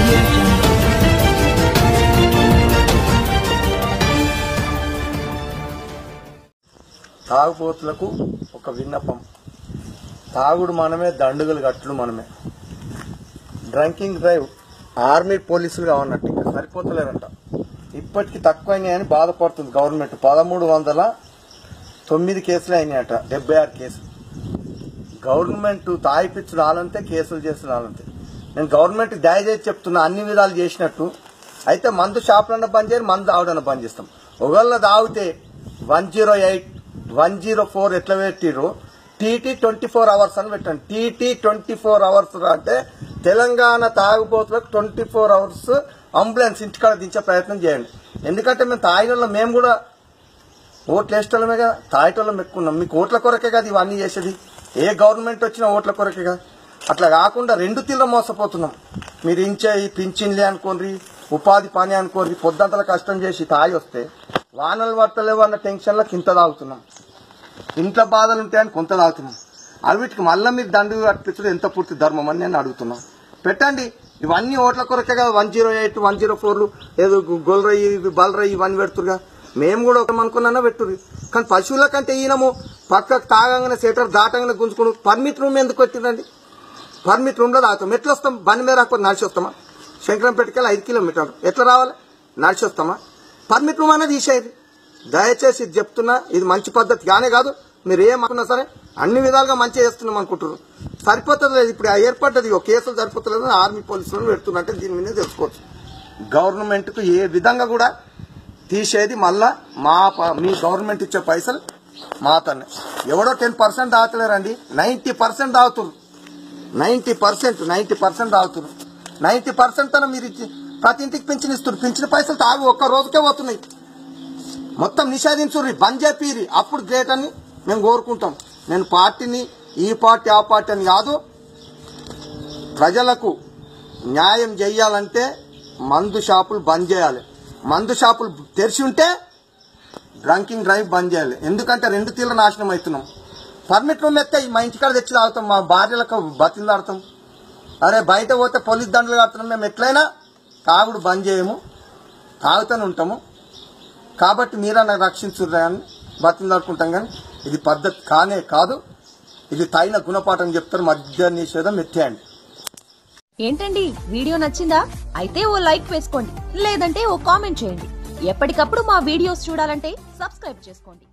audio తాగుబోతులకు ఒక విన్నపం. తాగుడు మనమే దండుగలు గట్లు మనమే. డ్రంకింగ్ డ్రైవ్ ఆర్మీ పోలీసులు కావన్నట్టు ఇంకా సరిపోతలేరంట ఇప్పటికీ తక్కువ అయినాయని బాధపడుతుంది గవర్నమెంట్. పదమూడు వందల తొమ్మిది కేసులు అయినాయట డెబ్బై ఆరు కేసులు. గవర్నమెంట్ తాగిపిచ్చు ఆలంతే కేసులు చేసిన ఆలంతే. నేను గవర్నమెంట్ దయచేసి చెప్తున్నా అన్ని విధాలు చేసినట్టు. అయితే మందు షాపులన్న బంద్ చేయరు మందు ఆవిడన్న బంద్ చేస్తాం. ఒకళ్ళ తాగితే one zero eight one zero four ఎట్లా పెట్టిర్రు? టీటీ ట్వంటీ ఫోర్ అవర్స్ అని పెట్టండి టీటీ ట్వంటీ ఫోర్ అవర్స్ అంటే తెలంగాణ తాగుబోతులకు ట్వంటీ ఫోర్ అవర్స్ అంబులెన్స్ ఇంటికాడ దించే ప్రయత్నం చేయండి. ఎందుకంటే మేము తాగిన మేము కూడా ఓట్లు వేసేటోళ్ళమే కదా తాగేటోళ్ళం ఎక్కున్నాం మీకు ఓట్ల కొరకే కదా ఇవన్నీ చేసేది? ఏ గవర్నమెంట్ వచ్చినా ఓట్ల కొరకే కదా. అట్లా కాకుండా రెండు తీర్ల మోసపోతున్నాం. మీరు ఇంచేయి పింఛన్లే అనుకోండి ఉపాధి పని అనుకోండి పొద్దంతల కష్టం చేసి తాగి వస్తే వానలు పట్టలేవు అన్న టెన్షన్లో ఇంత తాగుతున్నాం. ఇంట్లో బాధలు ఉంటాయని కొంత తాగుతున్నాం. అవిటికి మళ్ళీ మీరు దండు కట్టించడం ఎంత పూర్తి ధర్మం అని నేను అడుగుతున్నాం. పెట్టండి ఇవన్నీ ఓట్ల కొరకే కదా one zero eight one zero ఫోర్లు ఏదో గొల్రయ్యి బలరయ్యి ఇవన్నీ పెడుతురుగా మేము కూడా ఒక అనుకున్నా పెట్టుర్రి. కానీ పశువుల కంటే ఈయనము పక్కకు తాగంగానే సెటర్ దాటంగానే గుంజుకుని పర్మిట్ రూమ్ ఎందుకు వచ్చిందండి పర్మిట్ ఉండదు. లో తాగుతాం ఎట్లా వస్తాం బండి మీద రాకపోతే నడిచి వస్తామా? శంకరంపేటకెళ్ళి ఐదు కిలోమీటర్లు. ఎట్లా రావాలి? నడిచి వస్తామా? పర్మిట్ రూమ్ అనేది తీసేది దయచేసి ఇది చెప్తున్నా ఇది మంచి పద్ధతి కానే కాదు. మీరు ఏమనుకున్నా సరే అన్ని విధాలుగా మంచిగా చేస్తున్నాం అనుకుంటున్నారు. సరిపోతుంది లేదు. ఇప్పుడు ఆ ఏర్పడ్డది ఒక కేసులు సరిపోతలేదు ఆర్మీ పోలీసులను పెడుతున్నట్టే దీని మీద తెలుసుకోవచ్చు. గవర్నమెంట్కు ఏ విధంగా కూడా తీసేది మళ్ళా మా ప- మీ గవర్నమెంట్ ఇచ్చే పైసలు మాతనే ఎవడో టెన్ పర్సెంట్ దాతలేరండి నైన్టీ పర్సెంట్ తాగుతున్నారు నైన్టీ పర్సెంట్ నైంటీ పర్సెంట్ తాగుతున్నారు నైన్టీ పర్సెంట్ తన మీరు ఇచ్చి ప్రతి ఇంటికి పింఛన్ ఇస్తున్నారు పింఛన్ పైసలు తాగు ఒక్క రోజుకే పోతున్నాయి. మొత్తం నిషేధించుర్రి. బంద్ చేపిరి అప్పుడు గ్రేట్ అని మేము కోరుకుంటాం. నేను పార్టీని ఈ పార్టీ ఆ పార్టీ అని కాదు ప్రజలకు న్యాయం చేయాలంటే మందు షాపులు బంద్ చేయాలి. మందు షాపులు తెరిచి ఉంటే డ్రంకింగ్ డ్రైవ్ బంద్ చేయాలి. ఎందుకంటే రెండు తీర్ల నాశనం అవుతున్నాం. పర్మిట్ రూమ్ ఎత్తే మా ఇంటికాడ తెచ్చి తాగుతాం మా భార్యలకు బతిందాడతాం అరే బయట పోతే పోలీస్ దండలు కడుతున్నాం మేము ఎట్లయినా తాగుడు బంద్ చేయము తాగుతూనే ఉంటాము. కాబట్టి మీరన్నా రక్షించుర్రా అని బతిందాడుకుంటాం కానీ ఇది పద్ధతి కానే కాదు. ఇది తగిన గుణపాఠం చెప్తారు మద్య నిషేధం ఎత్తేయండి. ఏంటండి వీడియో నచ్చిందా? అయితే ఓ లైక్ వేసుకోండి లేదంటే ఓ కామెంట్ చేయండి. ఎప్పటికప్పుడు మా వీడియోస్ చూడాలంటే సబ్స్క్రైబ్ చేసుకోండి.